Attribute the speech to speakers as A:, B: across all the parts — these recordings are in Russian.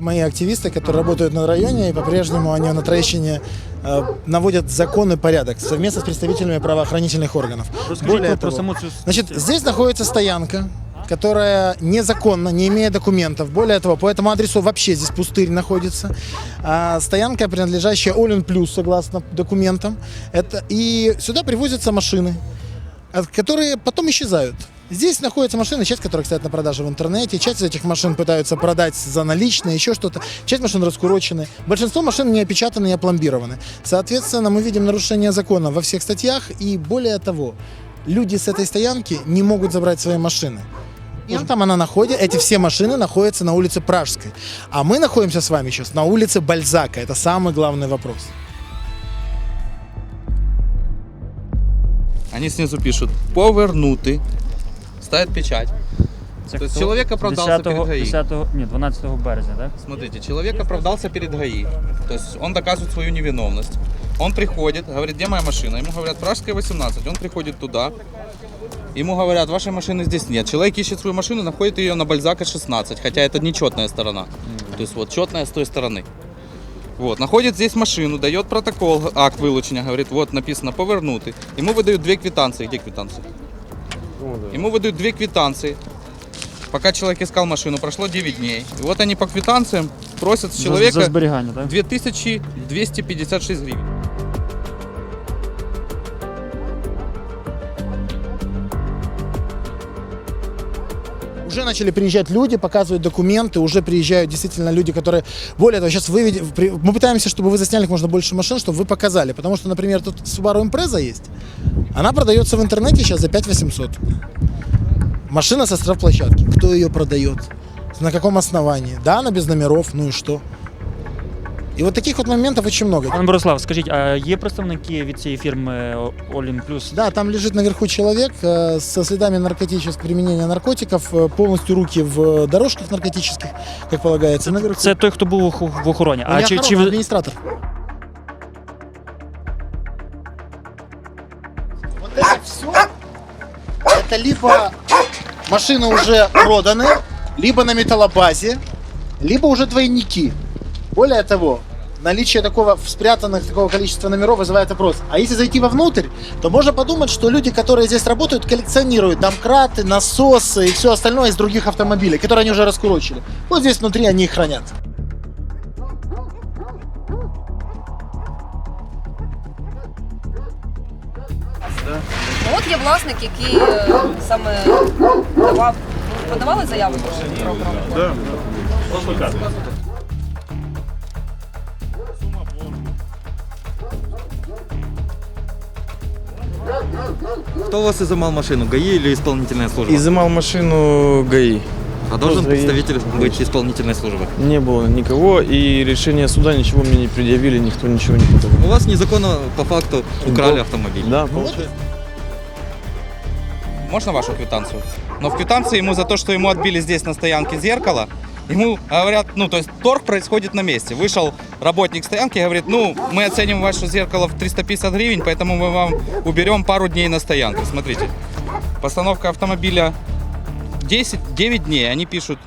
A: Мои активисты, которые работают на районе, и по-прежнему они на Троещине э, наводят закон и порядок совместно с представителями правоохранительных органов.
B: Розкажіть про, про
A: того,
B: саму
A: Значит, здесь находится стоянка, которая незаконно, не имея документов. Более того, по этому адресу вообще здесь пустырь находится. А, стоянка, принадлежащая Олин Плюс, согласно документам. Это, и сюда привозятся машины, от- которые потом исчезают. Здесь находятся машины, часть которых стоят на продаже в интернете, часть из этих машин пытаются продать за наличные, еще что-то. Часть машин раскурочены. Большинство машин не опечатаны, не опломбированы. Соответственно, мы видим нарушение закона во всех статьях. И более того, люди с этой стоянки не могут забрать свои машины. И там она находит, эти все машины находятся на улице Пражской. А мы находимся с вами сейчас на улице Бальзака. Это самый главный вопрос.
C: Они снизу пишут «повернути», ставят печать.
B: Це
C: то есть человек оправдался
B: 10-го
C: перед ГАИ.
B: 10-го, ні, 12 березня, так?
C: Смотрите, человек оправдался перед ГАИ. То есть он доказывает свою невиновность. Он приходит, говорит, где моя машина? Ему говорят, Пражская 18. Он приходит туда. Ему говорят, вашей машины здесь нет. Человек ищет свою машину, находит ее на Бальзака 16, хотя это нечетная сторона. То есть вот четная с той стороны. Вот, находит здесь машину, дает протокол, акт вилучення, говорит, вот написано повернути. Ему выдают две квитанции. Где квитанции? Ему выдают две квитанции. Пока человек искал машину, прошло 9 дней. И вот они по квитанциям просят с
B: За,
C: человека
B: за так?
C: 2256 гривен.
A: Уже начали приезжать люди, показывать документы, уже приезжают действительно люди, которые... Более того, сейчас при- Мы пытаемся, чтобы вы засняли как можно больше машин, чтобы вы показали. Потому что, например, тут Subaru Impreza есть. Она продается в интернете сейчас за 5800. Машина со штрафплощадки. Кто ее продает? На каком основании? Да, она без номеров, ну и что? И вот таких вот моментов очень много.
B: Пане Борислав, скажіть, а є представники від цієї фірми Олін Плюс?
A: Да, там лежит наверху человек э, со следами наркотического применения наркотиков, э, полностью руки в дорожках наркотических, как полагается. Наверху.
B: Це той, хто був в оху- в охороні.
A: А
B: А чи, чи ви
A: администратор? Вот это все, это либо машины уже проданы, либо на металлобазе, либо уже двойники. Более того, наличие такого спрятанных такого количества номеров вызывает вопрос. А если зайти вовнутрь, то можно подумать, что люди, которые здесь работают, коллекционируют домкраты, насосы и все остальное из других автомобилей, которые они уже раскурочили. Вот здесь внутри они их хранят.
D: Ну, От є власник, який е, саме давав. Подавали заяву про охорону?
E: Кто у вас изымал машину, ГАИ или исполнительная служба?
F: Изымал машину ГАИ.
E: А должен
F: ГАИ.
E: представитель быть исполнительной службы?
F: Не было никого, и решение суда ничего мне не предъявили, никто ничего не подал.
E: У вас незаконно по факту украли
F: Да.
E: автомобиль.
F: Да, получается.
C: Можно вашу квитанцию? Но в квитанции ему за то, что ему отбили здесь на стоянке зеркало, ему говорят, ну, то есть торг происходит на месте. Вышел работник стоянки говорит, ну, мы оценим ваше зеркало в 350 гривен, поэтому мы вам уберем пару дней на стоянке. Смотрите, постановка автомобиля 10, 9 дней, они пишут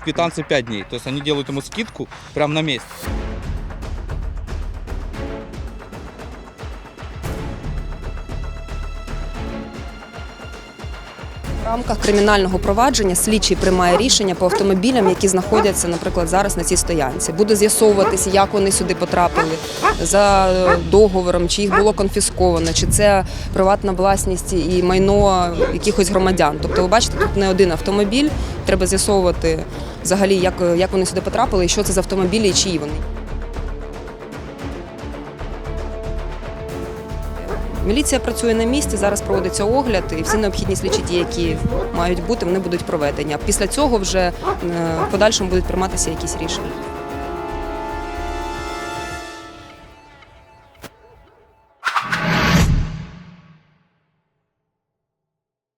C: в квитанции 5 дней. То есть они делают ему скидку прямо на месте.
D: В рамках кримінального провадження слідчий приймає рішення по автомобілям, які знаходяться, наприклад, зараз на цій стоянці. Буде з'ясовуватися, як вони сюди потрапили за договором, чи їх було конфісковано, чи це приватна власність і майно якихось громадян. Тобто, ви бачите, тут не один автомобіль. Треба з'ясовувати взагалі, як вони сюди потрапили, і що це за автомобілі, і чиї вони. Міліція працює на місці, зараз проводиться огляд, і всі необхідні слідчі дії, які мають бути, вони будуть проведені. А після цього вже е, в подальшому будуть прийматися якісь рішення.